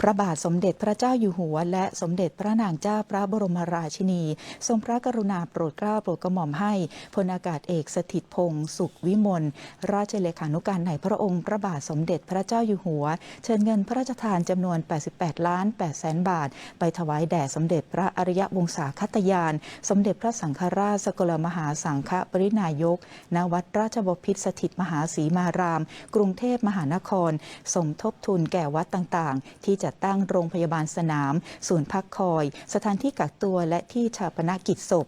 พระบาทสมเด็จพระเจ้าอยู่หัว และสมเด็จพระนางเจ้าพระบรมราชินี ทรงพระกรุณาโปรดเกล้าโปรดกระหม่อมให้พลอากาศเอกสถิตพงศ์สุขวิมลราชเลขานุการในพระองค์ พระบาทสมเด็จพระเจ้าอยู่หัว เชิญเงินพระราชทานจำนวน 88 ล้าน8แสนบาท ไปถวายแด่สมเด็จพระอริยวงศาคตยาน สมเด็จพระสังฆราชสกลมหาสังฆปรินายก ณ วัดราชบพิตรสถิตมหาศรีมาราม กรุงเทพมหานคร สมทบทุนแก่วัดต่างๆ ที่จัดตั้งโรงพยาบาลสนาม ศูนย์พักคอย สถานที่กักตัวและที่ชาปนกิจศพ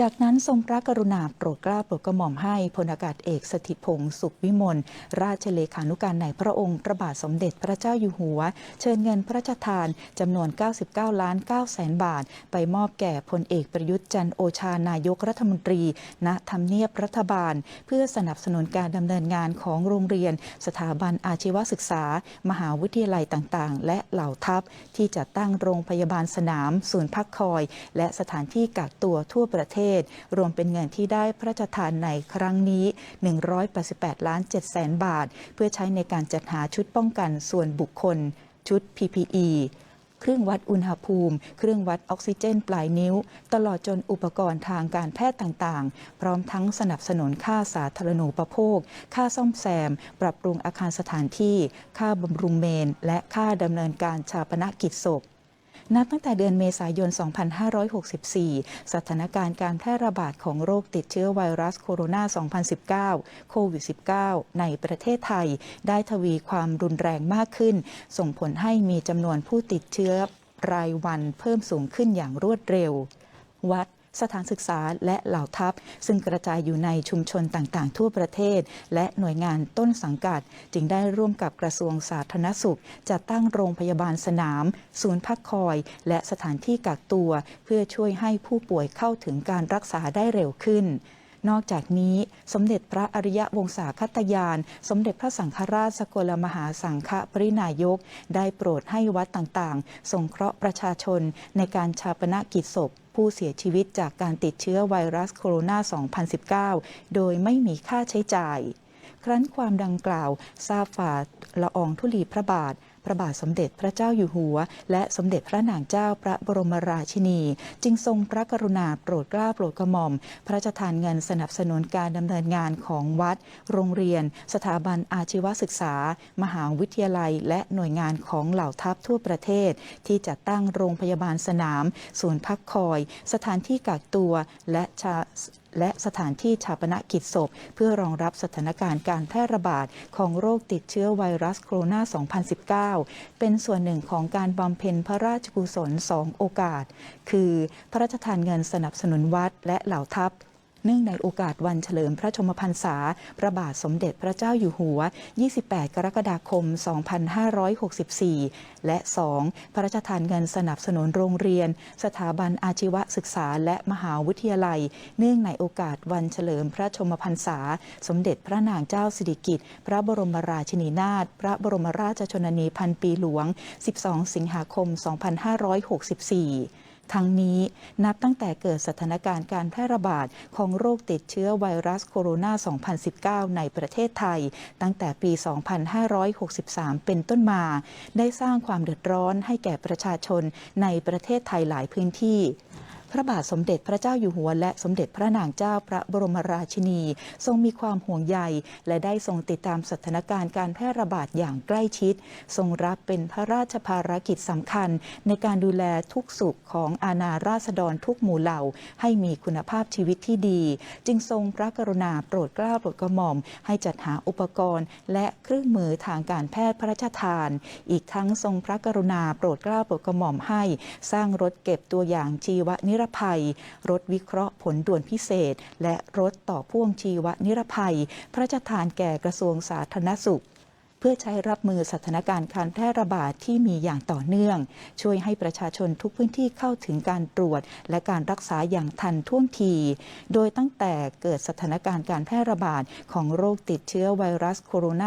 จากนั้นทรงพระกรุณาโปรดเกล้าโปรดกระหม่อมให้พลอากาศเอกสถิตพงศ์สุขวิมลราชเลขานุการในพระองค์พระบาทสมเด็จพระเจ้าอยู่หัว เชิญเงินพระราชทานจำนวน 99 ล้าน9แสนบาท ไปมอบแก่พลเอกประยุทธ์จันโอชานายกรัฐมนตรี ณทำเนียบรัฐบาล เพื่อสนับสนุนการดำเนินงานของโรงเรียน สถาบันอาชีวศึกษา มหาวิทยาลัยต่างๆ และเหล่าทัพ ที่จัดตั้งโรงพยาบาลสนาม ศูนย์พักคอย และสถานที่กักตัวทั่วประเทศรวมเป็นเงินที่ได้พระราชทานในครั้งนี้ 188 ล้าน7แสนบาท เพื่อใช้ในการจัดหาชุดป้องกันส่วนบุคคล ชุด PPE เครื่องวัดอุณหภูมิ เครื่องวัดออกซิเจนปลายนิ้ว ตลอดจนอุปกรณ์ทางการแพทย์ต่างๆ พร้อมทั้งสนับสนุนค่าสาธารณูปโภค ค่าซ่อมแซม ปรับปรุงอาคารสถานที่ ค่าบำรุงเมน และค่าดำเนินการชาปนกิจศพ นับตั้งแต่เดือนเมษายน 2564 สถานการณ์การแพร่ระบาดของโรคติดเชื้อไวรัสโคโรนา 2019 โควิด -19 ในประเทศไทย ได้ทวีความรุนแรงมากขึ้น ส่งผลให้มีจำนวนผู้ติดเชื้อรายวันเพิ่มสูงขึ้นอย่างรวดเร็ว วัด สถานศึกษาและเหล่าทัพ ซึ่งกระจายอยู่ในชุมชนต่างๆ ทั่วประเทศ และหน่วยงานต้นสังกัด จึงได้ร่วมกับกระทรวงสาธารณสุขจัดตั้งโรงพยาบาลสนาม ศูนย์พักคอย และสถานที่กักตัว เพื่อช่วยให้ผู้ป่วยเข้าถึงการรักษาได้เร็วขึ้นนอกจากนี้สมเด็จพระอริยวงศาคตยาน สมเด็จพระสังฆราชสกลมหาสังฆปรินายก ได้โปรดให้วัดต่างๆ สงเคราะห์ประชาชนในการชาปนกิจศพ ผู้เสียชีวิตจากการติดเชื้อไวรัสโคโรนา 2019 โดยไม่มีค่าใช้จ่าย ครั้นความดังกล่าวทราบฝ่าละอองธุลีพระบาท พระบาทสมเด็จพระเจ้าอยู่หัว และสมเด็จพระนางเจ้าพระบรมราชินี จึงทรงพระกรุณาโปรดเกล้าโปรดกระหม่อม พระราชทานเงินสนับสนุนการดำเนินงานของวัด โรงเรียน สถาบันอาชีวศึกษา มหาวิทยาลัย และหน่วยงานของเหล่าทัพทั่วประเทศ ที่จัดตั้งโรงพยาบาลสนาม ศูนย์พักคอย สถานที่กักตัวและ และสถานที่ชาปนกิจศพ เพื่อรองรับสถานการณ์การแพร่ระบาดของโรคติดเชื้อไวรัสโคโรนา 2019 เป็นส่วนหนึ่งของการบำเพ็ญพระราชกุศลสองโอกาส คือ พระราชทานเงินสนับสนุนวัดและเหล่าทัพ เนื่องในโอกาสวันเฉลิมพระชมพรรษา พระบาทสมเด็จพระเจ้าอยู่หัว 28 กรกฎาคม 2564 และ 2. พระราชทานเงินสนับสนุนโรงเรียน สถาบันอาชีวศึกษาและมหาวิทยาลัย เนื่องในโอกาสวันเฉลิมพระชมพรรษา สมเด็จพระนางเจ้าสิริกิติ์พระบรมราชินีนาถพระบรมราชชนนีพันปีหลวง 12 สิงหาคม 2564 ทั้งนี้นับตั้งแต่เกิดสถานการณ์การแพร่ระบาดของโรคติดเชื้อไวรัสโคโรนา 2019 ในประเทศไทย ตั้งแต่ปี 2563 เป็นต้นมา ได้สร้างความเดือดร้อนให้แก่ประชาชนในประเทศไทยหลายพื้นที่ พระบาทสมเด็จพระเจ้าอยู่หัว และสมเด็จพระนางเจ้าพระบรมราชินี ทรงมีความห่วงใย และได้ทรงติดตามสถานการณ์การแพร่ระบาดอย่างใกล้ชิด ทรงรับเป็นพระราชภารกิจสำคัญ ในการดูแลทุกสุขของอาณาราษฎรทุกหมู่เหล่า ให้มีคุณภาพชีวิตที่ดี จึงทรงพระกรุณาโปรดเกล้าโปรดกระหม่อม ให้จัดหาอุปกรณ์ และเครื่องมือทางการแพทย์พระราชทาน อีกทั้งทรงพระกรุณาโปรดเกล้าโปรดกระหม่อมให้ สร้างรถเก็บตัวอย่างชีวนิรรภัย รถวิเคราะห์ผลด่วนพิเศษ และรถต่อพ่วงชีวนิรภัย พระราชทานแก่กระทรวงสาธารณสุข เพื่อใช้รับมือสถานการณ์การแพร่ระบาดที่มีอย่างต่อเนื่อง ช่วยให้ประชาชนทุกพื้นที่เข้าถึงการตรวจ และการรักษาอย่างทันท่วงที โดยตั้งแต่เกิดสถานการณ์การแพร่ระบาดของโรคติดเชื้อไวรัสโคโรน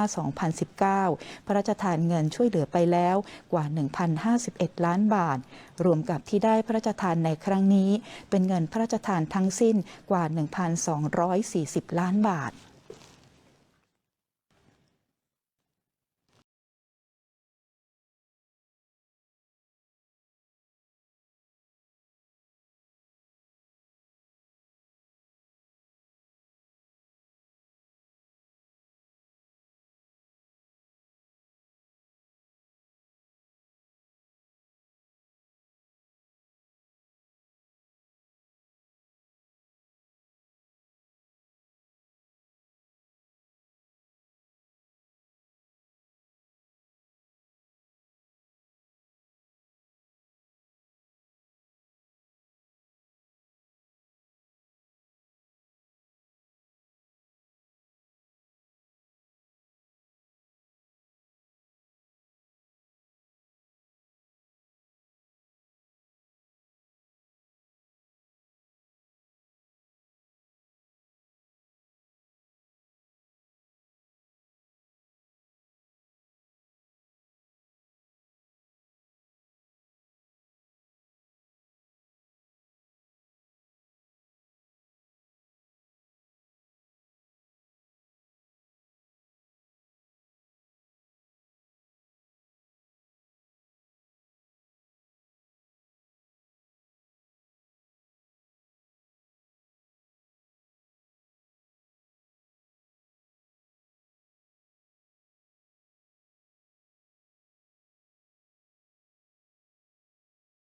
า 2019 พระราชทานเงินช่วยเหลือไปแล้วกว่า 1,051 ล้านบาท รวมกับที่ได้พระราชทานในครั้งนี้ เป็นเงินพระราชทานทั้งสิ้นกว่า 1,240 ล้านบาท